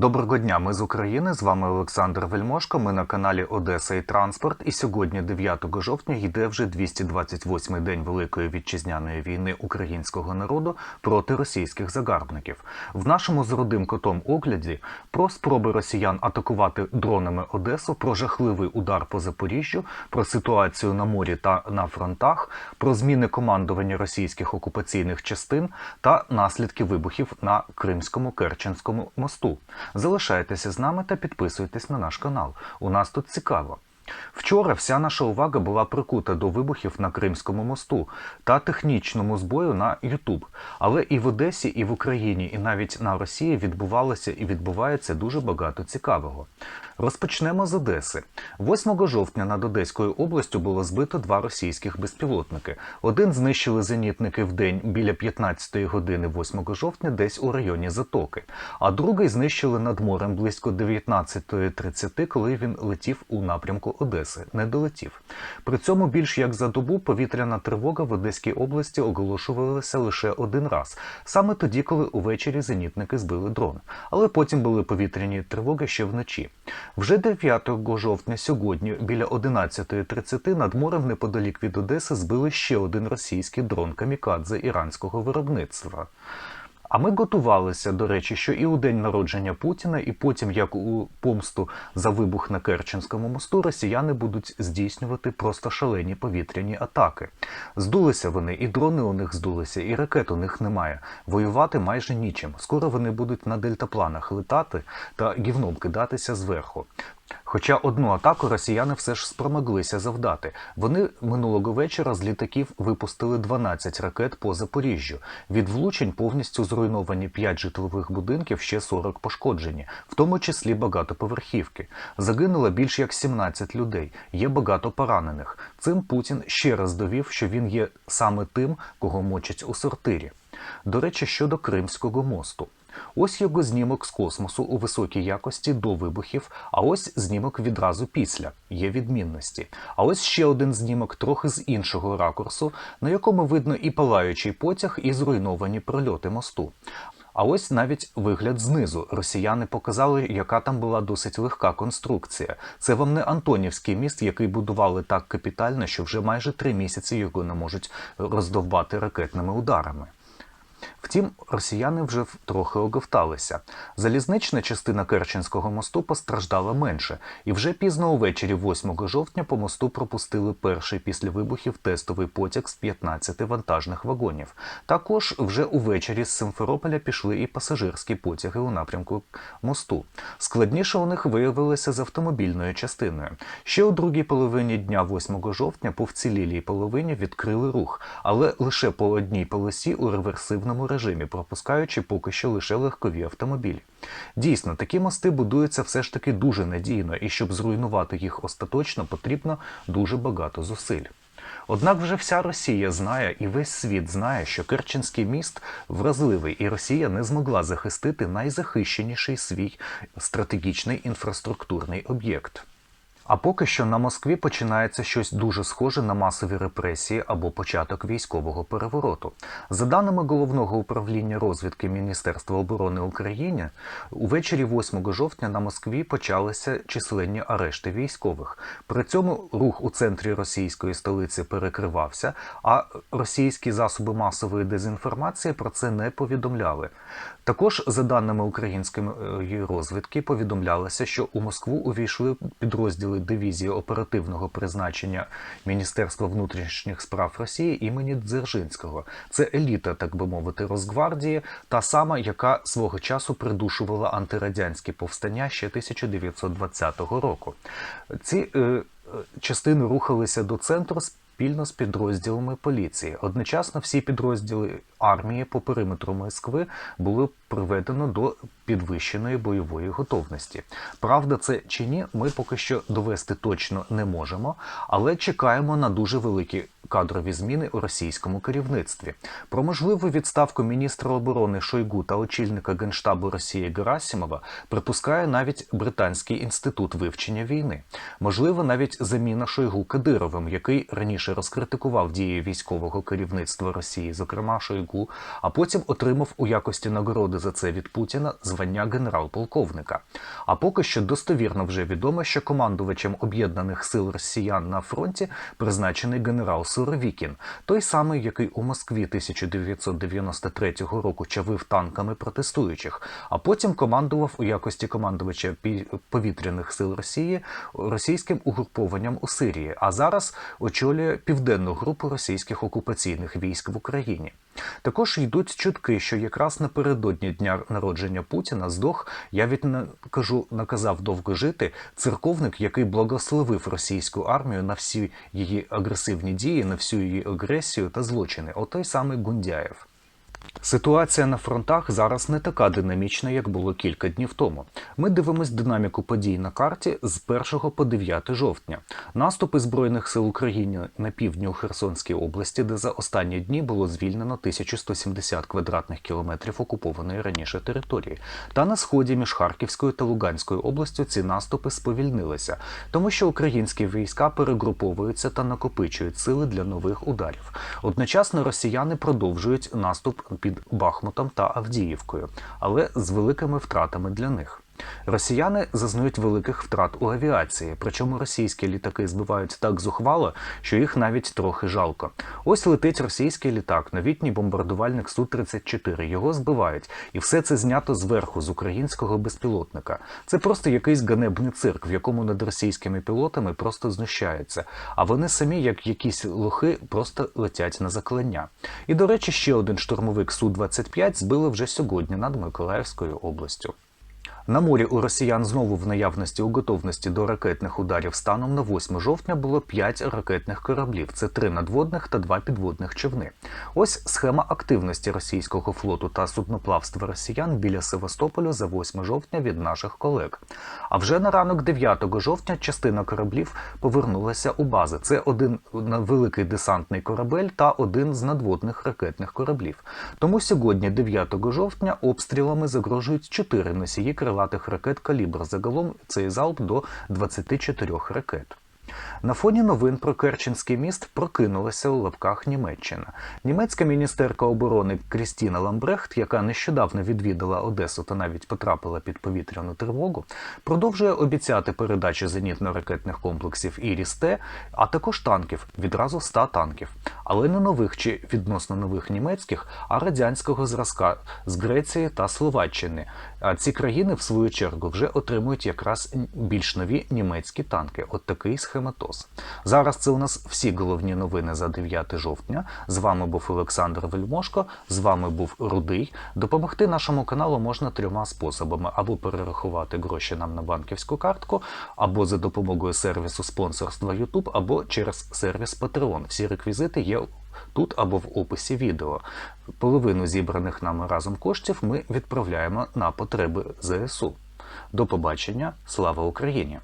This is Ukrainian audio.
Доброго дня, ми з України. З вами Олександр Вельмошко. Ми на каналі Одеса і Транспорт. І сьогодні, 9 жовтня, йде вже 228-й день Великої вітчизняної війни українського народу проти російських загарбників. В нашому з родим котом огляді про спроби росіян атакувати дронами Одесу, про жахливий удар по Запоріжжю, про ситуацію на морі та на фронтах, про зміни командування російських окупаційних частин та наслідки вибухів на Кримському Керченському мосту. Залишайтеся з нами та підписуйтесь на наш канал. У нас тут цікаво. Вчора вся наша увага була прикута до вибухів на Кримському мосту та технічному збою на Ютуб. Але і в Одесі, і в Україні, і навіть на Росії відбувалося і відбувається дуже багато цікавого. Розпочнемо з Одеси. 8 жовтня над Одеською областю було збито два російських безпілотники. один знищили зенітники в день біля 15 години 8 жовтня, десь у районі Затоки, а другий знищили над морем близько 19.30, коли він летів у напрямку Одеси. Не долетів. При цьому більш як за добу повітряна тривога в Одеській області оголошувалася лише один раз, саме тоді, коли увечері зенітники збили дрон. Але потім були повітряні тривоги ще вночі. Вже 9 жовтня сьогодні, біля 11.30 над морем неподалік від Одеси збили ще один російський дрон камікадзе іранського виробництва. А ми готувалися, до речі, що і у день народження Путіна, і потім, як у помсту за вибух на Керченському мосту, росіяни будуть здійснювати просто шалені повітряні атаки. Здулися вони, і дрони у них здулися, і ракет у них немає. Воювати майже нічим. Скоро вони будуть на дельтапланах летати та гівном кидатися зверху. Хоча одну атаку росіяни все ж спромоглися завдати. Вони минулого вечора з літаків випустили 12 ракет по Запоріжжю. Від влучень повністю зруйновані 5 житлових будинків, ще 40 пошкоджені, в тому числі багатоповерхівки. Загинуло більш як 17 людей. Є багато поранених. Цим Путін ще раз довів, що він є саме тим, кого мочать у сортирі. До речі, щодо Кримського мосту. Ось його знімок з космосу у високій якості до вибухів, а ось знімок відразу після є відмінності. А ось ще один знімок трохи з іншого ракурсу, на якому видно і палаючий потяг, і зруйновані прольоти мосту. А ось навіть вигляд знизу. Росіяни показали, яка там була досить легка конструкція. Це вам не Антонівський міст, який будували так капітально, що вже майже три місяці його не можуть роздовбати ракетними ударами. Втім, росіяни вже трохи оговталися. Залізнична частина Керченського мосту постраждала менше, і вже пізно увечері, 8 жовтня, по мосту пропустили перший після вибухів тестовий потяг з 15 вантажних вагонів. Також вже увечері з Симферополя пішли і пасажирські потяги у напрямку мосту. Складніше у них виявилося з автомобільною частиною. Ще у другій половині дня, 8 жовтня, по вцілілій половині відкрили рух, але лише по одній полосі у реверсивному режимі, пропускаючи поки що лише легкові автомобілі. Дійсно, такі мости будуються все ж таки дуже надійно, і щоб зруйнувати їх остаточно, потрібно дуже багато зусиль. Однак вже вся Росія знає і весь світ знає, що Керченський міст вразливий, і Росія не змогла захистити найзахищеніший свій стратегічний інфраструктурний об'єкт. А поки що на Москві починається щось дуже схоже на масові репресії або початок військового перевороту. За даними головного управління розвідки Міністерства оборони України, увечері 8 жовтня на Москві почалися численні арешти військових. При цьому рух у центрі російської столиці перекривався, а російські засоби масової дезінформації про це не повідомляли. Також, за даними української розвідки, повідомлялося, що у Москву увійшли підрозділи дивізії оперативного призначення Міністерства внутрішніх справ Росії імені Дзержинського. Це еліта, так би мовити, Росгвардії, та сама, яка свого часу придушувала антирадянські повстання ще 1920 року. Ці е, частини рухалися до центру спільно з підрозділами поліції. Одночасно всі підрозділи армії по периметру Москви були приведено до підвищеної бойової готовності. Правда, це чи ні, ми поки що довести точно не можемо, але чекаємо на дуже великі кадрові зміни у російському керівництві. Про можливу відставку міністра оборони Шойгу та очільника генштабу Росії Герасімова припускає навіть Британський інститут вивчення війни. Можливо, навіть заміна Шойгу Кадировим, який раніше розкритикував дії військового керівництва Росії, зокрема Шойгу, а потім отримав у якості нагороди за це від Путіна звання генерал-полковника. А поки що достовірно вже відомо, що командувачем об'єднаних сил росіян на фронті призначений генерал Суровікін, той самий, який у Москві 1993 року чавив танками протестуючих, а потім командував у якості командувача повітряних сил Росії російським угрупованням у Сирії, а зараз очолює південну групу російських окупаційних військ в Україні. Також йдуть чутки, що якраз напередодні дня народження Путіна здох, я від кажу, наказав довго жити, церковник, який благословив російську армію на всі її агресивні дії, на всю її агресію та злочини. Отой самий Гундяєв. Ситуація на фронтах зараз не така динамічна, як було кілька днів тому. Ми дивимось динаміку подій на карті з 1 по 9 жовтня. Наступи збройних сил України на півдні у Херсонській області, де за останні дні було звільнено 1170 квадратних кілометрів окупованої раніше території. Та на сході між Харківською та Луганською областю ці наступи сповільнилися, тому що українські війська перегруповуються та накопичують сили для нових ударів. Одночасно росіяни продовжують наступ під Бахмутом та Авдіївкою, але з великими втратами для них. Росіяни зазнають великих втрат у авіації, причому російські літаки збивають так зухвало, що їх навіть трохи жалко. Ось летить російський літак, новітній бомбардувальник Су-34. Його збивають, і все це знято зверху з українського безпілотника. Це просто якийсь ганебний цирк, в якому над російськими пілотами просто знущаються. А вони самі, як якісь лохи, просто летять на заклання. І до речі, ще один штурмовик Су-25 збили вже сьогодні над Миколаївською областю. На морі у росіян знову в наявності у готовності до ракетних ударів станом на 8 жовтня було 5 ракетних кораблів. Це 3 надводних та 2 підводних човни. Ось схема активності російського флоту та судноплавства росіян біля Севастополя за 8 жовтня від наших колег. А вже на ранок 9 жовтня частина кораблів повернулася у бази. Це один великий десантний корабель та один з надводних ракетних кораблів. Тому сьогодні, 9 жовтня, обстрілами загрожують 4 носії крилатих ракет калібр. Загалом цей залп до 24 ракет. На фоні новин про Керченський міст прокинулася у лапках Німеччина. Німецька міністерка оборони Крістіна Ламбрехт, яка нещодавно відвідала Одесу та навіть потрапила під повітряну тривогу, продовжує обіцяти передачу зенітно-ракетних комплексів Іріс-Т, а також танків, відразу 100 танків. Але не нових чи відносно нових німецьких, а радянського зразка з Греції та Словаччини. А ці країни, в свою чергу, вже отримують якраз більш нові німецькі танки. От такий схематоз. Зараз це у нас всі головні новини за 9 жовтня. З вами був Олександр Вельмошко, з вами був Рудий. Допомогти нашому каналу можна трьома способами: або перерахувати гроші нам на банківську картку, або за допомогою сервісу спонсорства YouTube, або через сервіс Patreon. Всі реквізити є тут або в описі відео. Половину зібраних нами разом коштів ми відправляємо на потреби ЗСУ. До побачення, слава Україні!